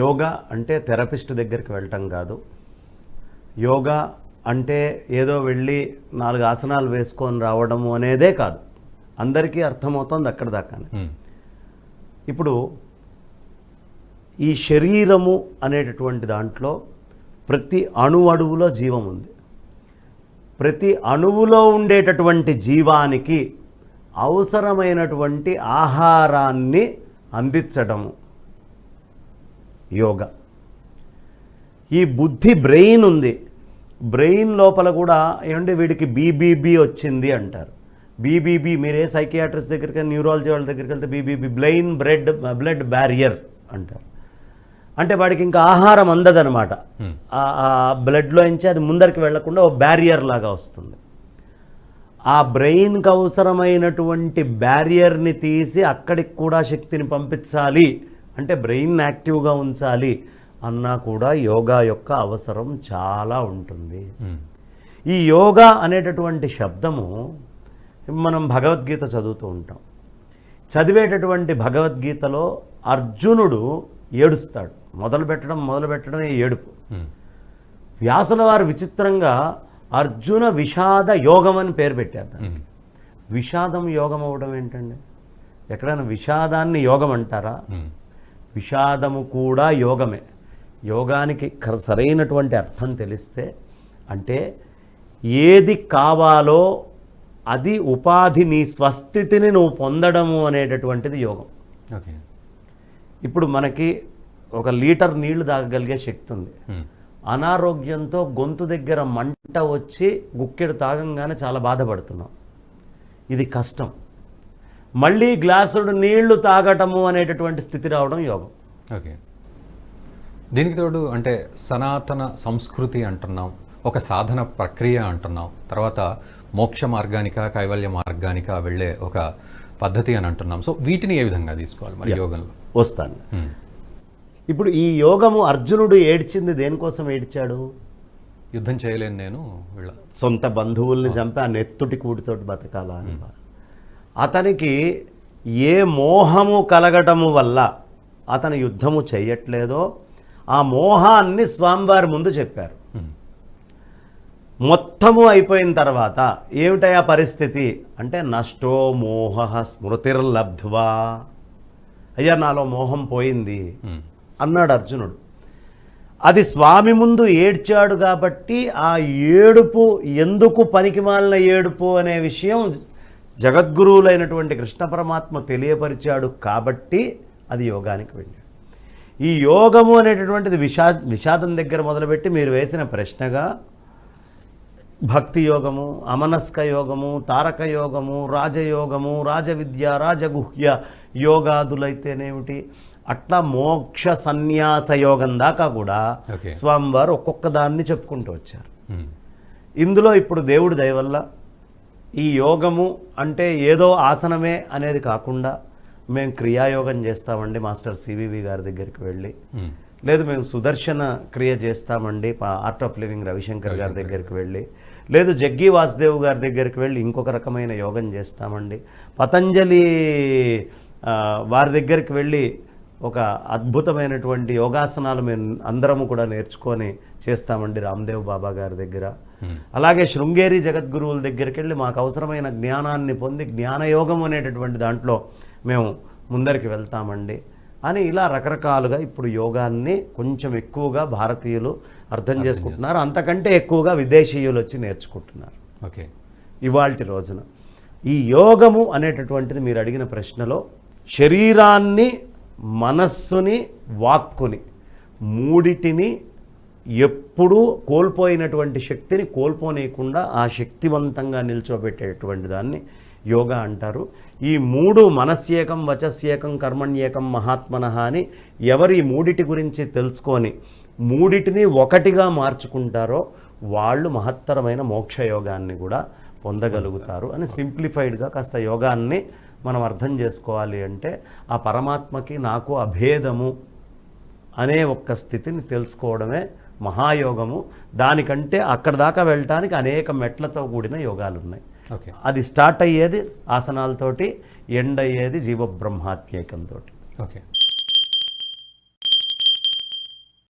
యోగా అంటే థెరపిస్ట్ దగ్గరికి వెళ్ళటం కాదు. యోగా అంటే ఏదో వెళ్ళి నాలుగు ఆసనాలు వేసుకొని రావడము అనేదే కాదు. అందరికీ అర్థమవుతుంది అక్కడ దాకానే. ఇప్పుడు ఈ శరీరము అనేటటువంటి దాంట్లో ప్రతి అణు అణువులో జీవం ఉంది. ప్రతి అణువులో ఉండేటటువంటి జీవానికి అవసరమైనటువంటి ఆహారాన్ని అందించడము. యోగా. ఈ బుద్ధి బ్రెయిన్ ఉంది. బ్రెయిన్ లోపల కూడా ఏమంటే వీడికి బీబీబీ వచ్చింది అంటారు. బీబీబీ మీరే సైకియాట్రిస్ట్ దగ్గరికి న్యూరాలజీ వాళ్ళ దగ్గరికి వెళ్తే BBB brain bread blood barrier అంటారు. అంటే వాడికి ఇంకా ఆహారం అందదనమాట. ఆ బ్లడ్లో నుంచి అది ముందరికి వెళ్ళకుండా ఓ బ్యారియర్ లాగా వస్తుంది. ఆ బ్రెయిన్కి అవసరమైనటువంటి బ్యారియర్ని తీసి అక్కడికి కూడా శక్తిని పంపించాలి అంటే బ్రెయిన్ యాక్టివ్గా ఉంచాలి అన్నా కూడా యోగా యొక్క అవసరం చాలా ఉంటుంది. ఈ యోగా అనేటటువంటి శబ్దము మనం భగవద్గీత చదువుతూ ఉంటాం చదివేటటువంటి భగవద్గీతలో అర్జునుడు ఏడుస్తాడు మొదలు పెట్టడం మొదలు పెట్టడమే ఏడుపు. వ్యాసుల వారు విచిత్రంగా అర్జున విషాద యోగం అని పేరు పెట్టారు దానికి. విషాదం యోగం అవ్వడం ఏంటండి ఎక్కడైనా విషాదాన్ని యోగం అంటారా. విషాదము కూడా యోగమే. యోగానికి సరైనటువంటి అర్థం తెలిస్తే అంటే ఏది కావాలో అది ఉపాధి నీ స్వస్థితిని నువ్వు పొందడము అనేటటువంటిది యోగం. ఓకే. ఇప్పుడు మనకి ఒక లీటర్ నీళ్ళు తాగగలిగే శక్తి ఉంది. అనారోగ్యంతో గొంతు దగ్గర మంట వచ్చి గుక్కెడు తాగంగానే చాలా బాధపడుతున్నాం. ఇది కష్టం. మళ్ళీ గ్లాసుడు నీళ్ళు తాగటము అనేటటువంటి స్థితి రావడం యోగం. ఓకే. దీనికి తోడు అంటే సనాతన సంస్కృతి అంటున్నాం ఒక సాధన ప్రక్రియ అంటున్నాం తర్వాత మోక్ష మార్గానిక కైవల్య మార్గానిక వెళ్ళే ఒక పద్ధతి అని అంటున్నాం. సో వీటిని ఏ విధంగా తీసుకోవాలి మరి యోగంలో? వస్తాను. ఇప్పుడు ఈ యోగము అర్జునుడు ఏడ్చింది దేనికోసం ఏడ్చాడు? యుద్ధం చేయలేను నేను వీళ్ళ. సొంత బంధువుల్ని చంపి ఆ నెత్తుటి కూటితోటి బతకాలా అని అతనికి ఏ మోహము కలగటము వల్ల అతను యుద్ధము చేయట్లేదో ఆ మోహాన్ని స్వామివారి ముందు చెప్పారు. మొత్తము అయిపోయిన తర్వాత ఏమిటయా పరిస్థితి? అంటే నష్టో మోహ స్మృతిర్లబ్ధ్వా. అయ్యా నాలో మోహం పోయింది అన్నాడు అర్జునుడు. అది స్వామి ముందు ఏడ్చాడు కాబట్టి ఆ ఏడుపు ఎందుకు పనికిమాలిన ఏడుపు అనే విషయం జగద్గురువులైనటువంటి కృష్ణ పరమాత్మ తెలియపరిచాడు కాబట్టి అది యోగానికి వెళ్ళాడు ఈ యోగము అనేటటువంటిది విషా విషాదం దగ్గర మొదలుపెట్టి మీరు వేసిన ప్రశ్నగా భక్తి యోగము అమనస్క యోగము తారక యోగము రాజయోగము రాజవిద్య రాజగుహ్య యోగాదులైతేనేమిటి అట్లా మోక్ష సన్యాస యోగం దాకా కూడా. స్వామివారు ఒక్కొక్క దాన్ని చెప్పుకుంటూ వచ్చారు. ఇందులో ఇప్పుడు దేవుడి దయ వల్ల ఈ యోగము అంటే ఏదో ఆసనమే అనేది కాకుండా మేము క్రియాయోగం చేస్తామండి మాస్టర్ సివివి గారి దగ్గరికి వెళ్ళి. లేదు మేము సుదర్శన క్రియ చేస్తామండి ఆర్ట్ ఆఫ్ లివింగ్ రవిశంకర్ గారి దగ్గరికి వెళ్ళి. లేదు జగ్గి వాసుదేవ్ గారి దగ్గరికి వెళ్ళి ఇంకొక రకమైన యోగం చేస్తామండి. పతంజలి వారి దగ్గరికి వెళ్ళి ఒక అద్భుతమైనటువంటి యోగాసనాలు మేము అందరము కూడా నేర్చుకొని చేస్తామండి రామ్దేవ్ బాబా గారి దగ్గర. అలాగే శృంగేరి జగద్గురువుల దగ్గరికి వెళ్ళి మాకు అవసరమైన జ్ఞానాన్ని పొంది జ్ఞానయోగం అనేటటువంటి దాంట్లో మేము ముందరికి వెళ్తామండి అని ఇలా రకరకాలుగా ఇప్పుడు యోగాన్ని కొంచెం ఎక్కువగా భారతీయులు అర్థం చేసుకుంటున్నారు. అంతకంటే ఎక్కువగా విదేశీయులు వచ్చి నేర్చుకుంటున్నారు. ఓకే. ఇవాల్టి రోజున ఈ యోగము అనేటటువంటిది మీరు అడిగిన ప్రశ్నలో శరీరాన్ని మనస్సుని వాక్కుని మూడిటిని ఎప్పుడూ కోల్పోయినటువంటి శక్తిని కోల్పోనీయకుండా ఆ శక్తివంతంగా నిల్చోబెట్టేటువంటి దాన్ని యోగా అంటారు. ఈ మూడు మనస్యేకం వచస్యేకం కర్మణ్యేకం మహాత్మన అని ఎవరు ఈ మూడిటి గురించి తెలుసుకొని మూడిటిని ఒకటిగా మార్చుకుంటారో వాళ్ళు మహత్తరమైన మోక్ష యోగాన్ని కూడా పొందగలుగుతారు అని సింప్లిఫైడ్గా కాస్త యోగాన్ని మనం అర్థం చేసుకోవాలి అంటే ఆ పరమాత్మకి నాకు అభేదము అనే ఒక్క స్థితిని తెలుసుకోవడమే మహాయోగము. దానికంటే అక్కడ దాకా వెళ్ళటానికి అనేక మెట్లతో కూడిన యోగాలు ఉన్నాయి ఓకే. అది స్టార్ట్ అయ్యేది ఆసనాలతోటి ఎండ్ అయ్యేది జీవబ్రహ్మాత్మేకంతో ఓకే.